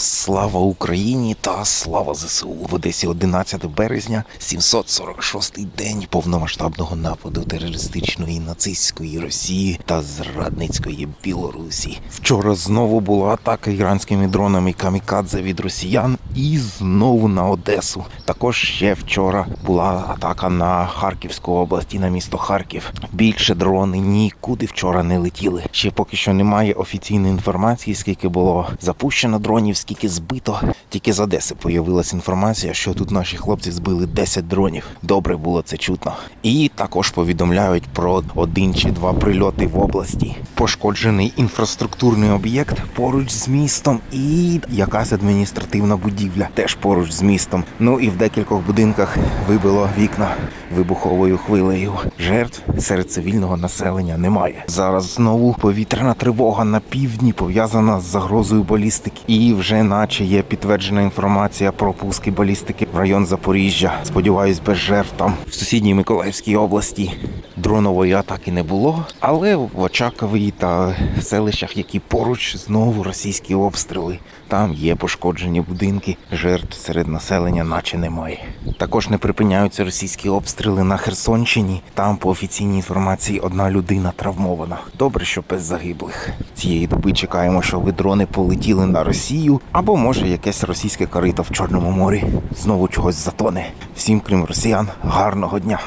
Слава Україні та слава ЗСУ в Одесі 11 березня, 746-й день повномасштабного нападу терористичної нацистської Росії та зрадницької Білорусі. Вчора знову була атака іранськими дронами камікадзе від росіян, і знову на Одесу. Також ще вчора була атака на Харківську область і на місто Харків. Більше дрони нікуди вчора не летіли. Ще поки що немає офіційної інформації, скільки було запущено дронів, скільки збито. Тільки з Одеси появилась інформація, що тут наші хлопці збили 10 дронів. Добре було це чутно. І також повідомляють про один чи два прильоти в області. Пошкоджений інфраструктурний об'єкт поруч з містом, і якась адміністративна будівля теж поруч з містом. Ну і в декількох будинках вибило вікна вибуховою хвилею. Жертв серед цивільного населення немає. Зараз знову повітряна тривога на півдні пов'язана з загрозою балістики. І вже наче є підтверджена інформація про пуски балістики в район Запоріжжя. Сподіваюсь, без жертв там в сусідній Миколаївській області. Дронової атаки не було, але в Очакові та селищах, які поруч знову російські обстріли. Там є пошкоджені будинки, жертв серед населення, наче немає. Також не припиняються російські обстріли на Херсонщині. Там, по офіційній інформації, одна людина травмована. Добре, що без загиблих. Цієї доби чекаємо, щоб дрони полетіли на Росію, або може якесь російське корито в Чорному морі знову чогось затоне. Всім, крім росіян, гарного дня.